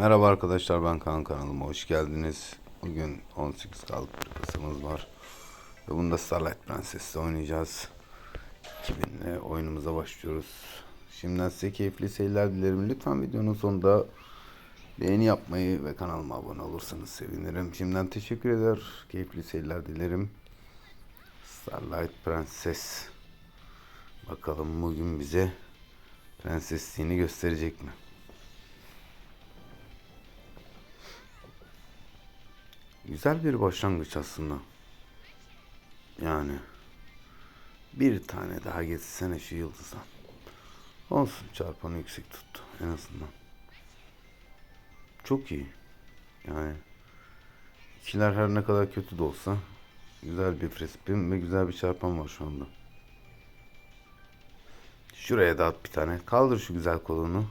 Merhaba arkadaşlar ben Kaan kanalıma hoş geldiniz. Bugün 18 kalıp bir kasımız var. Ve bunda Starlight Princess'te oynayacağız. 2000'le oyunumuza başlıyoruz. Şimdiden size keyifli seyirler dilerim. Lütfen videonun sonunda beğeni yapmayı ve kanalıma abone olursanız sevinirim. Şimdiden teşekkür eder. Keyifli seyirler dilerim. Starlight Princess. Bakalım bugün bize prensesliğini gösterecek mi? Güzel bir başlangıç aslında. Yani bir tane daha geçsene şu yıldızdan. Olsun çarpanı yüksek tuttu en azından. Çok iyi. Yani ikiler her ne kadar kötü de olsa güzel bir prespim ve güzel bir çarpan var şu anda. Şuraya da at bir tane. Kaldır şu güzel kolunu.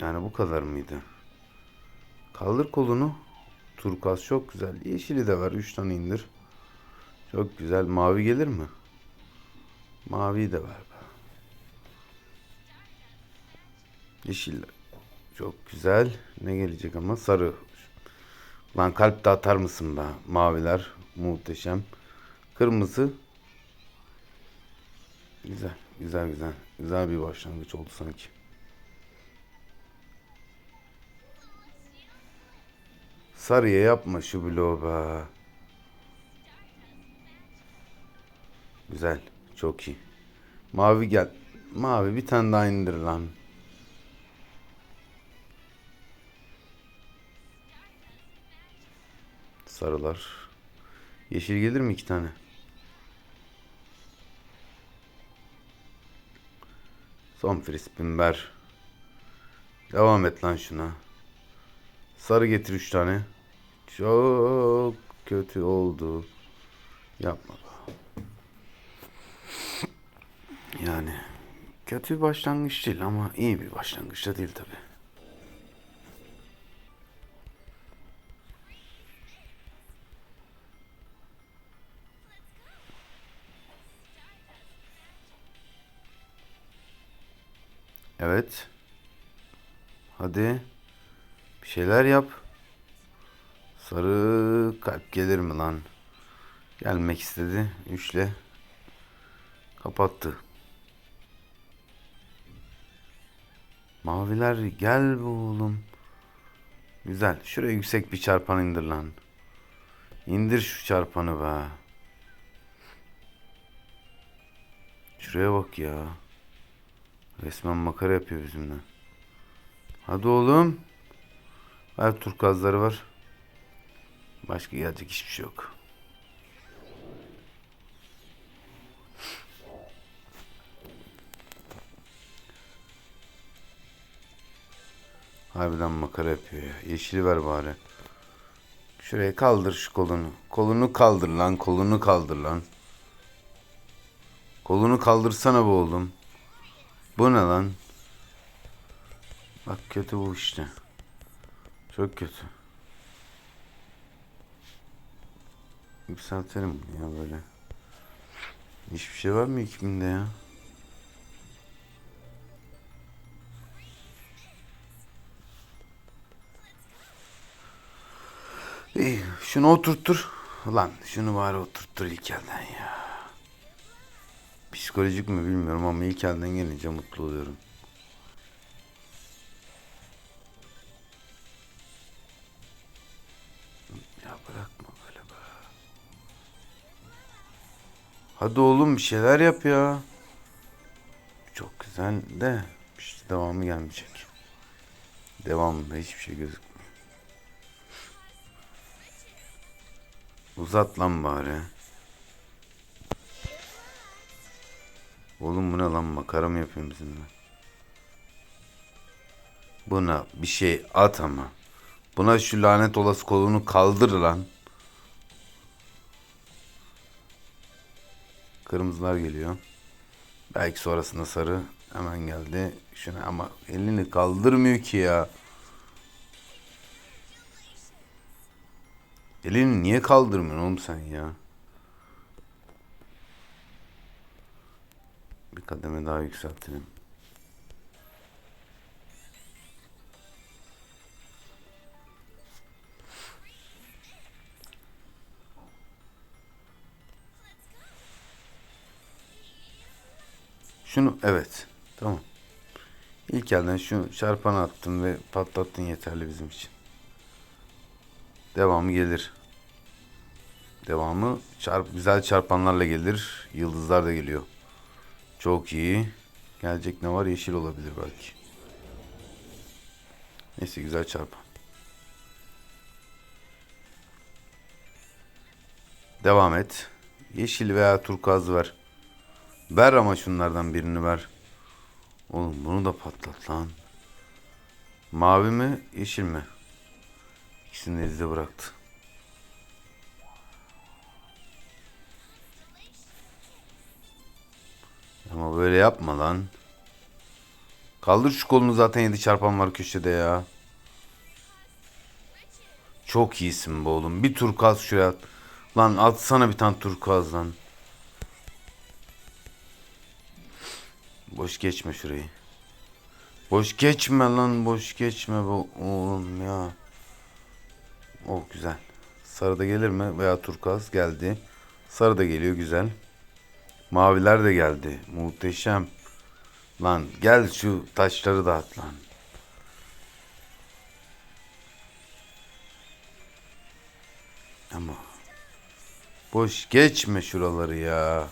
Yani bu kadar mıydı? Kaldır kolunu. Turkuaz çok güzel. Yeşili de var. Üç tane indir. Çok güzel. Mavi gelir mi? Maviyi de ver be. Yeşil. Çok güzel. Ne gelecek ama? Sarı. Lan kalp de atar mısın be? Maviler. Muhteşem. Kırmızı. Güzel. Güzel güzel. Güzel bir başlangıç oldu sanki. Sarıya yapma şu bloğu be. Güzel. Çok iyi. Mavi gel. Mavi bir tane daha indir lan. Sarılar. Yeşil gelir mi iki tane? Son frispin ver. Devam et lan şuna. Sarı getir üç tane. Çok kötü oldu. Yapma. Yani kötü bir başlangıç değil ama iyi bir başlangıç da değil tabi. Evet. Hadi. Bir şeyler yap. Sarı kalp gelir mi lan? Gelmek istedi. Üçle. Kapattı. Maviler gel be oğlum. Güzel. Şuraya yüksek bir çarpan indir lan. İndir şu çarpanı be. Şuraya bak ya. Resmen makara yapıyor bizimle. Hadi oğlum. Her turkazları var. Başka gelecek hiçbir şey yok. Harbiden makara yapıyor ya. Yeşili ver bari. Şuraya kaldır şu kolunu. Kolunu kaldır lan. Kolunu kaldır lan. Kolunu kaldırsana bu oğlum. Bu ne lan? Bak kötü bu işte. Çok kötü. Yükseltelim ya böyle. Hiçbir şey var mı 2000'de ya? İyi, şunu oturttur. Lan şunu bari oturttur ilk elden ya. Psikolojik mi bilmiyorum ama ilk elden gelince mutlu oluyorum. Hadi oğlum bir şeyler yap ya. Çok güzel de işte devamı gelmeyecek. Devamında hiçbir şey gözükmüyor. Uzat lan bari. Oğlum bu ne lan makara mı yapıyorsun bizimle? Buna bir şey at ama. Buna şu lanet olası kolunu kaldır lan. Kırmızılar geliyor. Belki sonrasında sarı hemen geldi. Şuna ama elini kaldırmıyor ki ya. Elini niye kaldırmıyorsun oğlum sen ya? Bir kademe daha yükseltelim. Şunu evet. Tamam. İlk elden şu çarpanı attın ve patlattın yeterli bizim için. Devamı gelir. Devamı çarp güzel çarpanlarla gelir. Yıldızlar da geliyor. Çok iyi. Gelecek ne var? Yeşil olabilir belki. Neyse güzel çarpan. Devam et. Yeşil veya turkuaz ver. Ver ama şunlardan birini ver. Oğlum bunu da patlat lan. Mavi mi, yeşil mi? İkisini de izde bıraktı. Ama böyle yapma lan. Kaldır şu kolunu zaten 7 çarpan var köşede ya. Çok iyisin be oğlum. Bir turkuaz şuraya at. Lan atsana bir tane turkuaz lan. Boş geçme şurayı. Boş geçme lan boş geçme be oğlum ya. Oh güzel. Sarı da gelir mi? Veya turkuaz geldi. Sarı da geliyor güzel. Maviler de geldi. Muhteşem. Lan gel şu taşları dağıt lan. Ama boş geçme şuraları ya.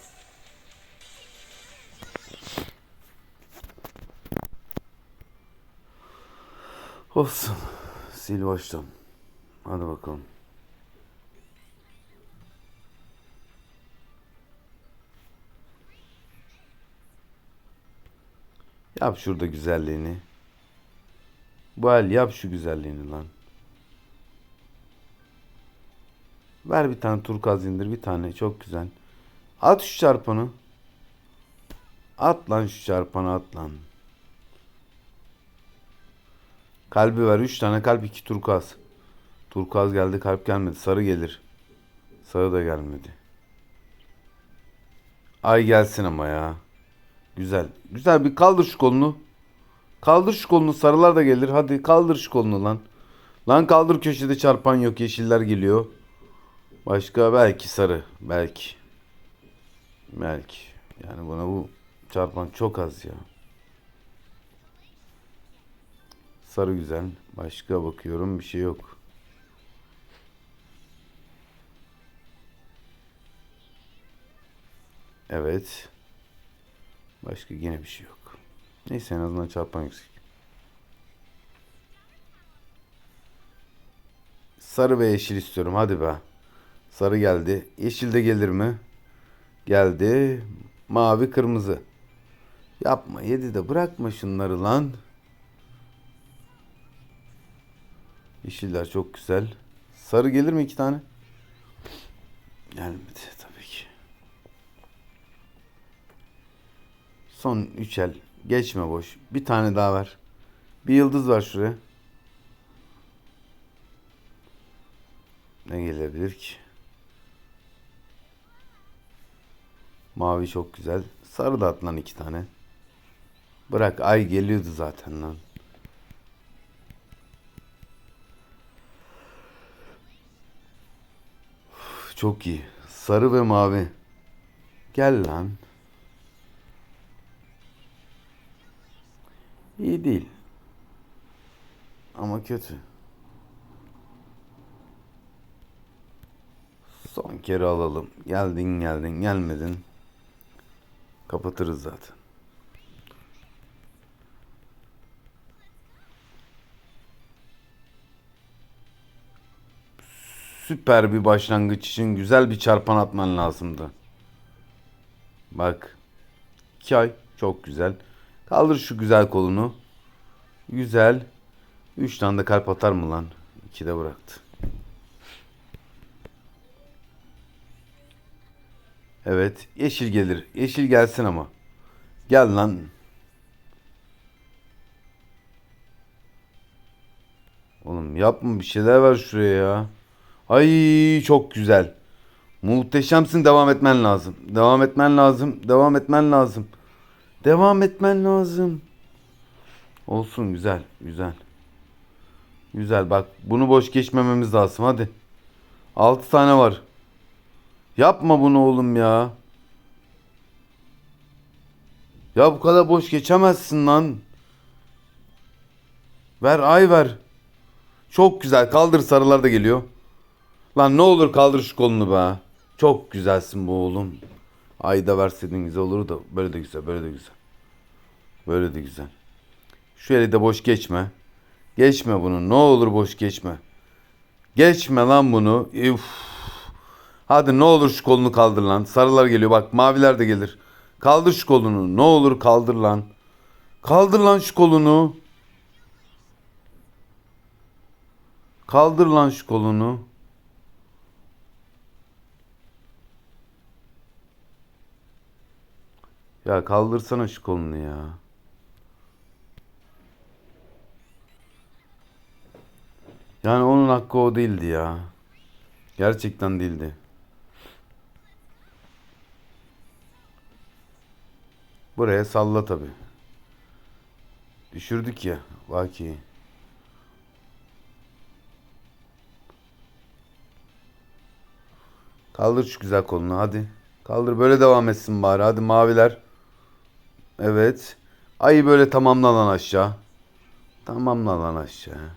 Olsun. Sil baştan. Hadi bakalım. Yap şurada güzelliğini. Bu el yap şu güzelliğini lan. Ver bir tane turkuaz indir bir tane çok güzel. At şu çarpanı. At lan şu çarpanı at lan. Kalbi ver. Üç tane kalp iki turkuaz. Turkuaz geldi kalp gelmedi. Sarı gelir. Sarı da gelmedi. Ay gelsin ama ya. Güzel. Güzel bir kaldır şu kolunu. Kaldır şu kolunu. Sarılar da gelir. Hadi kaldır şu kolunu lan. Lan kaldır köşede çarpan yok. Yeşiller geliyor. Başka belki sarı. Belki. Belki. Yani buna bu çarpan çok az ya. Sarı güzel. Başka bakıyorum bir şey yok. Evet. Başka yine bir şey yok. Neyse en azından çarpan yüksek. Sarı ve yeşil istiyorum. Hadi be. Sarı geldi. Yeşil de gelir mi? Geldi. Mavi kırmızı. Yapma yedi de bırakma şunları lan. Yeşiller çok güzel. Sarı gelir mi iki tane? Gelmedi tabii ki. Son üç el. Geçme boş. Bir tane daha ver. Bir yıldız var şuraya. Ne gelebilir ki? Mavi çok güzel. Sarı da at lan iki tane. Bırak ay geliyordu zaten lan. Çok iyi. Sarı ve mavi. Gel lan. İyi değil. Ama kötü. Son kere alalım. Geldin geldin gelmedin. Kapatırız zaten. Süper bir başlangıç için güzel bir çarpan atman lazımdı. Bak. İki ay. Çok güzel. Kaldır şu güzel kolunu. Güzel. Üç tane de kalp atar mı lan? İki de bıraktı. Evet. Yeşil gelir. Yeşil gelsin ama. Gel lan. Oğlum yapma bir şeyler ver şuraya ya. Ay çok güzel. Muhteşemsin devam etmen lazım. Devam etmen lazım. Devam etmen lazım. Devam etmen lazım. Olsun güzel güzel. Güzel bak bunu boş geçmememiz lazım hadi. 6 tane var. Yapma bunu oğlum ya. Ya bu kadar boş geçemezsin lan. Ver ay ver. Çok güzel. Kaldır sarılar da geliyor. Lan ne olur kaldır şu kolunu be. Çok güzelsin bu oğlum. Ay da verseydin güzel olur da. Böyle de güzel. Böyle de güzel. Böyle de güzel. Şu eli de boş geçme. Geçme bunu. Ne olur boş geçme. Geçme lan bunu. Üf. Hadi ne olur şu kolunu kaldır lan. Sarılar geliyor bak maviler de gelir. Kaldır şu kolunu. Ne olur kaldır lan. Kaldır lan şu kolunu. Kaldır lan şu kolunu. Ya kaldırsana şu kolunu ya. Yani onun hakkı o değildi ya. Gerçekten değildi. Buraya salla tabi. Düşürdük ya Vaki. Kaldır şu güzel kolunu hadi. Kaldır böyle devam etsin bari. Hadi maviler. Evet. Ayı böyle tamamla lan aşağı. Tamamla lan aşağı.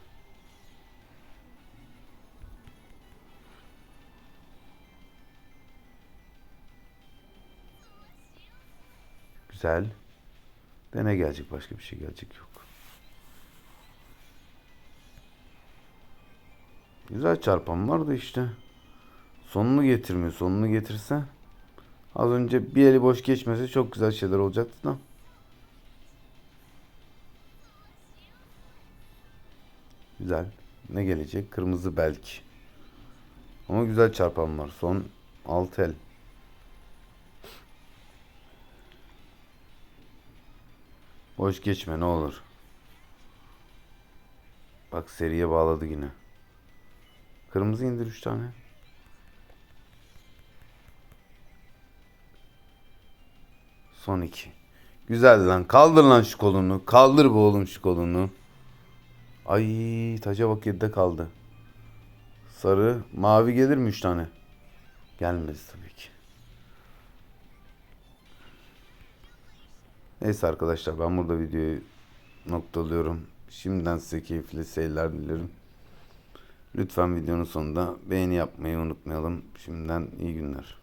Güzel. Dene gelecek başka bir şey gelecek yok. Güzel çarpan var da işte. Sonunu getirmiyor. Sonunu getirse az önce bir eli boş geçmese çok güzel şeyler olacaktı da. Güzel. Ne gelecek? Kırmızı belki. Ama güzel çarpan var. Son 6 el. Boş geçme ne olur. Bak seriye bağladı yine. Kırmızı indir 3 tane. Son 2. Güzel lan. Kaldır lan şu kolunu. Kaldır bu oğlum şu kolunu. Ay taca bak 7'de kaldı. Sarı. Mavi gelir mi 3 tane? Gelmez tabii ki. Neyse arkadaşlar ben burada videoyu noktalıyorum. Şimdiden size keyifli seyirler dilerim. Lütfen videonun sonunda beğeni yapmayı unutmayalım. Şimdiden iyi günler.